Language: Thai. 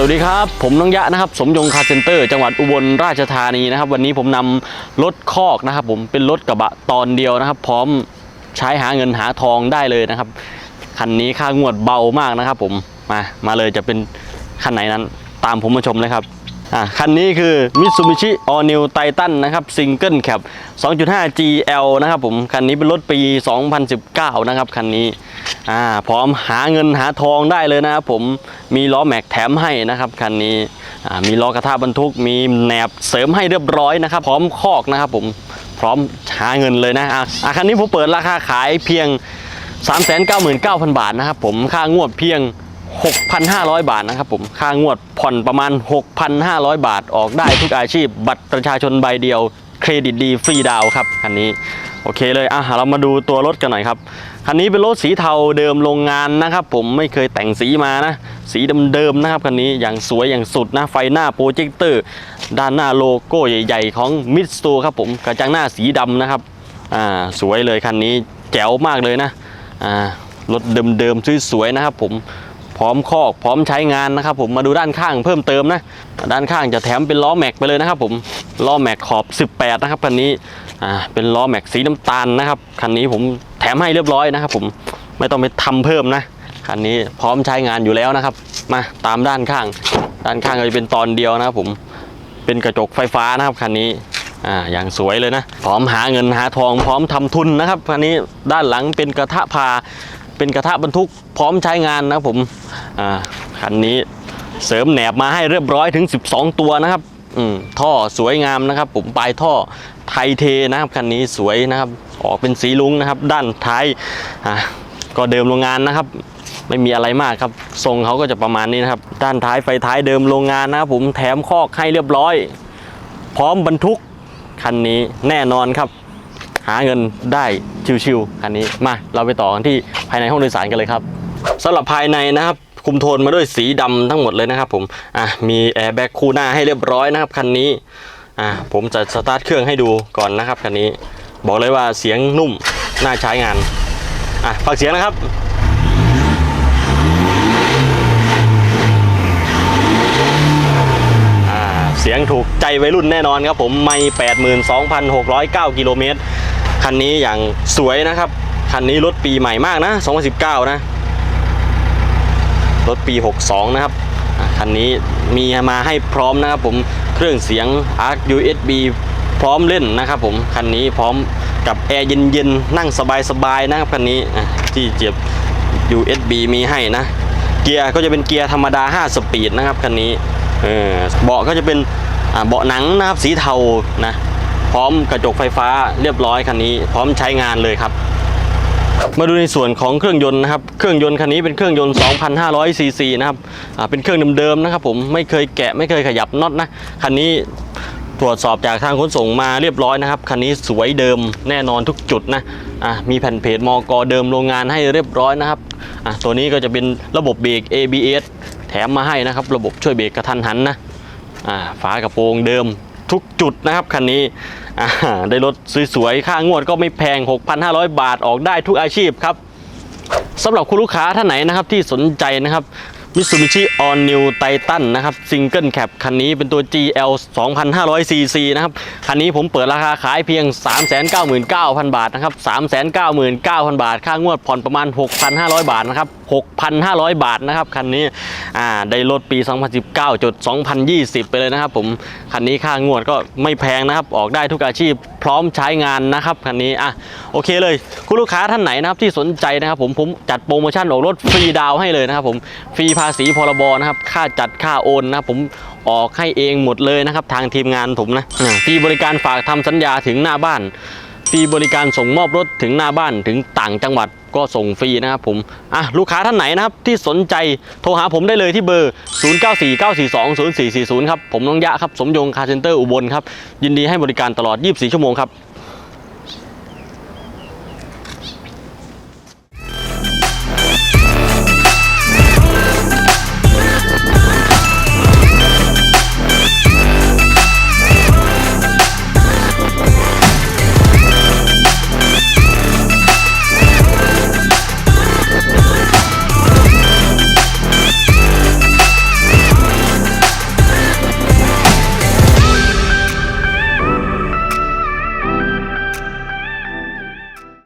สวัสดีครับ ผมน้องยะนะครับ สมยงคาเซ็นเตอร์ จังหวัดอุบลราชธานีนะครับ วันนี้ผมนำรถคอกนะครับ ผมเป็นรถกระบะตอนเดียวนะครับ พร้อมใช้หาเงินหาทองได้เลยนะครับคันนี้ค่างวดเบามากนะครับ ผมมามาเลยจะเป็นคันไหนนั้น ตามผมมาชมเลยครับ อะคันนี้คือ Mitsubishi All New Titan นะครับ Single Cab 2.5 GL นะครับผม คันนี้เป็นรถปี 2019 นะครับ คันนี้อ่าพร้อมหาเงินหาทองได้เลยนะครับผมมีล้อแม็กแถมให้นะครับคันนี้อ่ามีล้อกระทะบรรทุก มีแหนบเสริมให้เรียบร้อยนะครับ พร้อมคอกนะครับผมพร้อมหาเงินเลยนะอะอะคันนี้ผมเปิดราคาขายเพียง 399,000 บาทนะครับผมค่างวดเพียง 6,500 บาทนะครับผมค่างวดผ่อนประมาณ 6,500 บาทออกได้ทุกอาชีพ บัตรประชาชนใบเดียวเครดิตดีฟรีดาวครับคันนี้โอเคเลยอะเรามาดูตัวรถกันหน่อยครับคันนี้เป็นรถสีเทาเดิมโรงงานนะครับ ผมไม่เคยแต่งสีมานะ สีเดิมๆนะครับคันนี้อย่างสวยอย่างสุดนะไฟหน้าโปรเจคเตอร์ด้านหน้าโลโก้ใหญ่ๆของมิส o ครับผมกระจังหน้าสีดำนะครับอ่าสวยเลยคันนี้แจ๋วมากเลยนะอ่ารถเดิมๆสวยๆนะครับผม พร้อมคอกพร้อมใช้งานนะครับผมมาดูด้านข้างเพิ่มเติมนะ ด้านข้างจะแถมเป็นล้อแม็กไปเลยนะครับผมล้อแม็กขอบ 18 นะครับคันนี้อ่าเป็นล้อแม็กสีน้ำตาลนะครับคันนี้ผมแถมให้เรียบร้อยนะครับผมไม่ต้องไปทำเพิ่มนะคันนี้พร้อมใช้งานอยู่แล้วนะครับ มาตามด้านข้าง ด้านข้างก็จะเป็นตอนเดียวนะครับผมเป็นกระจกไฟฟ้านะครับคันนี้อ่าอย่างสวยเลยนะ พร้อมหาเงินหาทองพร้อมทำทุนนะครับคันนี้ด้านหลังเป็นกระทะพาเป็นกระทะบรรทุกพร้อมใช้งานนะครับผม อ่าคันนี้เสริมแหนบมาให้เรียบร้อยถึง 12 ตัวนะครับอืมท่อสวยงามนะครับผมปลายท่อไทเทนะครับคันนี้สวยนะครับออกเป็นสีลุงนะครับ ด้านท้ายอะก็เดิมโรงงานนะครับ ไม่มีอะไรมากครับ ทรงเขาก็จะประมาณนี้นะครับ ด้านท้ายไฟท้ายเดิมโรงงานนะครับผมแถมคอกให้เรียบร้อย พร้อมบรรทุกคันนี้แน่นอนครับ หาเงินได้ชิวๆคันนี้มาเราไปต่อกันที่ภายในห้องโดยสารกันเลยครับสำหรับภายในนะครับ คุมโทนมาด้วยสีดำทั้งหมดเลยนะครับผมอะมีแอร์แบ็กคู่หน้าให้เรียบร้อยนะครับคันนี้อะผมจะสตาร์ทเครื่องให้ดูก่อนนะครับคันนี้ บอกเลยว่าเสียงนุ่มน่าใช้งานอะฟังเสียงนะครับอ่าเสียงถูกใจวัยรุ่นแน่นอนครับผมไม่ 82,609 กิโลเมตร คันนี้อย่างสวยนะครับ คันนี้รถปีใหม่มากนะ 2019 นะ รถปี 62 นะครับคันนี้มีมาให้พร้อมนะครับผมเครื่องเสียง ARC USB พร้อมเล่นนะครับผมคันนี้พร้อมกับแอร์เย็นๆนั่งสบายๆนะครับคันนี้ที่เจ็บ USB มีให้นะ เกียร์ก็จะเป็นเกียร์ธรรมดา 5 สปีดนะครับคันนี้เบาะก็จะเป็นเบาะหนังนะครับสีเทานะพร้อมกระจกไฟฟ้าเรียบร้อยคันนี้ พร้อมใช้งานเลยครับ มาดูในส่วนของเครื่องยนต์นะครับ เครื่องยนต์คันนี้เป็นเครื่องยนต์ 2,500ซีซีนะครับเป็นเครื่องเดิมๆนะครับผมไม่เคยแกะไม่เคยขยับน็อตนะคันนี้ตรวจสอบจากทางขนส่งมาเรียบร้อยนะครับคันนี้สวยเดิมแน่นอนทุกจุดนะอะมีแผ่นเพจมกเดิมโรงงานให้เรียบร้อยนะครับอะตัวนี้ก็จะเป็นระบบเบรก ABS แถมมาให้นะครับ ระบบช่วยเบรกกระทันหันนะอ่าฝากระโปรงเดิม ทุกจุดนะครับคันนี้ได้รถสวยๆ ค่างวดก็ไม่แพง 6,500 บาทออกได้ทุกอาชีพครับสำหรับคุณลูกค้าท่านไหนนะครับที่สนใจนะครับ Mitsubishi All New Titan นะครับ Single Cab คันนี้เป็นตัว GL 2,500 cc นะครับ คันนี้ผมเปิดราคาขายเพียง 399,000 บาทนะครับ 399,000 บาท ค่างวดผ่อนประมาณ 6,500 บาทนะครับ 6,500 บาทนะครับ คันนี้อ่าได้ลดปี 2019จด2020 ไปเลยนะครับผม คันนี้ค่างวดก็ไม่แพงนะครับ ออกได้ทุกอาชีพพร้อมใช้งานนะครับคันนี้อะโอเคเลย คุณลูกค้าท่านไหนนะครับที่สนใจนะครับผมผมจัดโปรโมชั่นออกรถฟรีดาวให้เลยนะครับผมฟรีภาษีพรบนะครับค่าจัดค่าโอนนะครับผมออกให้เองหมดเลยนะครับ ทางทีมงานผมนะฟรีบริการฝากทำสัญญาถึงหน้าบ้านฟรีบริการส่งมอบรถถึงหน้าบ้านถึงต่างจังหวัดก็ส่งฟรีนะครับผมอะลูกค้าท่านไหนนะครับที่สนใจโทรหาผมได้เลยที่เบอร์ 0949420440 ครับ ผมน้องยะครับ สมยงคาเซ็นเตอร์อุบลครับ ยินดีให้บริการตลอด 24 ชั่วโมงครับ